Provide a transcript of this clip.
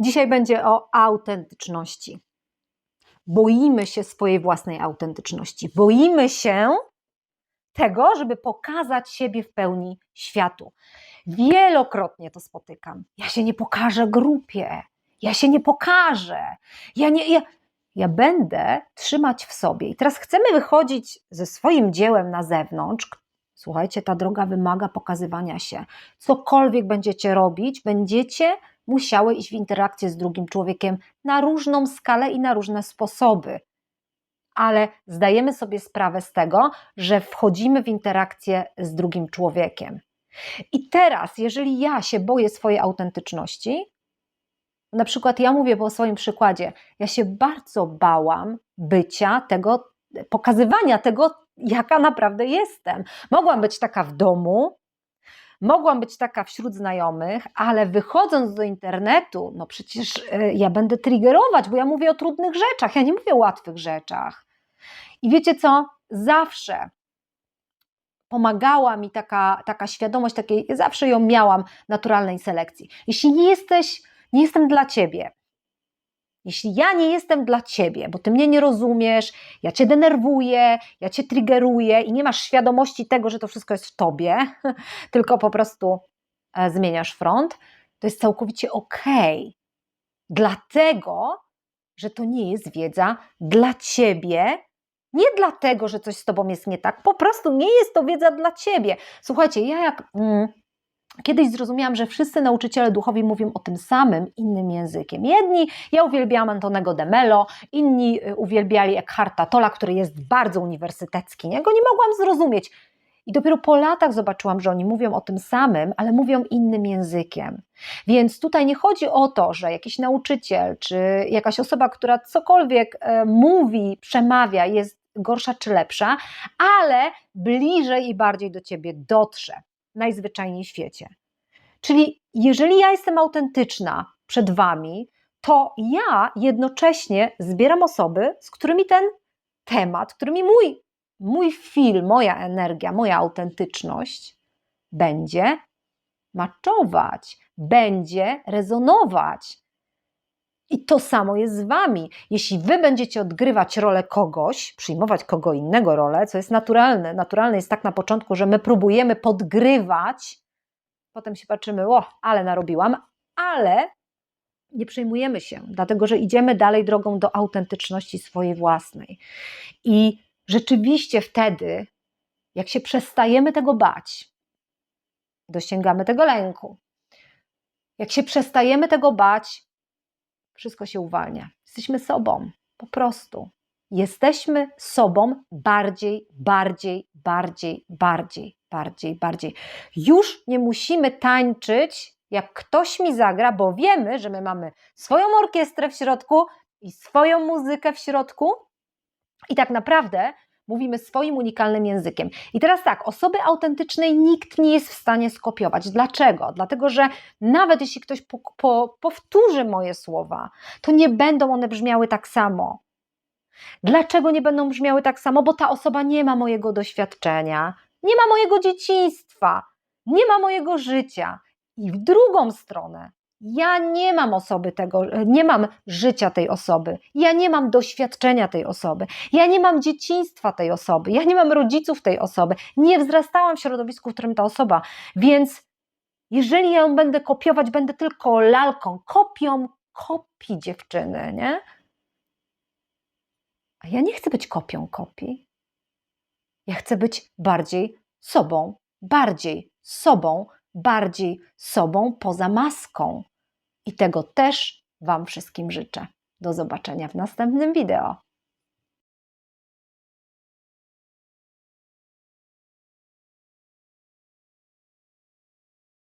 Dzisiaj będzie o autentyczności. Boimy się swojej własnej autentyczności. Boimy się tego, żeby pokazać siebie w pełni światu. Wielokrotnie to spotykam. Ja się nie pokażę grupie. Ja się nie pokażę. Ja nie. Ja, ja będę trzymać w sobie. I teraz chcemy wychodzić ze swoim dziełem na zewnątrz. Słuchajcie, ta droga wymaga pokazywania się. Cokolwiek będziecie robić, będziecie musiały iść w interakcję z drugim człowiekiem na różną skalę i na różne sposoby. Ale zdajemy sobie sprawę z tego, że wchodzimy w interakcję z drugim człowiekiem. I teraz, jeżeli ja się boję swojej autentyczności, na przykład ja mówię po swoim przykładzie, ja się bardzo bałam bycia tego, pokazywania tego, jaka naprawdę jestem. Mogłam być taka w domu, mogłam być taka wśród znajomych, ale wychodząc do internetu, no przecież e, ja będę triggerować, bo ja mówię o trudnych rzeczach, ja nie mówię o łatwych rzeczach. I wiecie co? Zawsze pomagała mi taka, taka świadomość, takiej, zawsze ją miałam, naturalnej selekcji. Jeśli nie jesteś, nie jestem dla ciebie, jeśli ja nie jestem dla ciebie, bo ty mnie nie rozumiesz, ja cię denerwuję, ja cię triggeruję i nie masz świadomości tego, że to wszystko jest w tobie, tylko po prostu e, zmieniasz front, to jest całkowicie okej. Okay. Dlatego, że to nie jest wiedza dla ciebie, nie dlatego, że coś z tobą jest nie tak, po prostu nie jest to wiedza dla ciebie. Słuchajcie, ja jak mm, Kiedyś zrozumiałam, że wszyscy nauczyciele duchowi mówią o tym samym, innym językiem. Jedni, ja uwielbiałam Antonego de Mello, inni y, uwielbiali Eckharta Tolla, który jest bardzo uniwersytecki. Ja go nie mogłam zrozumieć. I dopiero po latach zobaczyłam, że oni mówią o tym samym, ale mówią innym językiem. Więc tutaj nie chodzi o to, że jakiś nauczyciel czy jakaś osoba, która cokolwiek e, mówi, przemawia, jest gorsza czy lepsza, ale bliżej i bardziej do ciebie dotrze najzwyczajniej w świecie. Czyli jeżeli ja jestem autentyczna przed Wami, to ja jednocześnie zbieram osoby, z którymi ten temat, którymi mój, mój film, moja energia, moja autentyczność będzie maczować, będzie rezonować. I to samo jest z wami. Jeśli wy będziecie odgrywać rolę kogoś, przyjmować kogo innego rolę, co jest naturalne, naturalne jest tak na początku, że my próbujemy podgrywać, potem się patrzymy, o, ale narobiłam, ale nie przejmujemy się, dlatego że idziemy dalej drogą do autentyczności swojej własnej. I rzeczywiście wtedy, jak się przestajemy tego bać, dosięgamy tego lęku. Jak się przestajemy tego bać, wszystko się uwalnia. Jesteśmy sobą, po prostu. Jesteśmy sobą bardziej, bardziej, bardziej, bardziej, bardziej, bardziej. Już nie musimy tańczyć, jak ktoś mi zagra, bo wiemy, że my mamy swoją orkiestrę w środku i swoją muzykę w środku. I tak naprawdę mówimy swoim unikalnym językiem. I teraz tak, osoby autentycznej nikt nie jest w stanie skopiować. Dlaczego? Dlatego, że nawet jeśli ktoś po, po, powtórzy moje słowa, to nie będą one brzmiały tak samo. Dlaczego nie będą brzmiały tak samo? Bo ta osoba nie ma mojego doświadczenia, nie ma mojego dzieciństwa, nie ma mojego życia. I w drugą stronę, ja nie mam osoby tego, nie mam życia tej osoby, ja nie mam doświadczenia tej osoby, ja nie mam dzieciństwa tej osoby, ja nie mam rodziców tej osoby, nie wzrastałam w środowisku, w którym ta osoba, więc jeżeli ja ją będę kopiować, będę tylko lalką, kopią kopii dziewczyny, nie? A ja nie chcę być kopią kopii. Ja chcę być bardziej sobą, bardziej sobą, bardziej sobą poza maską. I tego też Wam wszystkim życzę. Do zobaczenia w następnym wideo.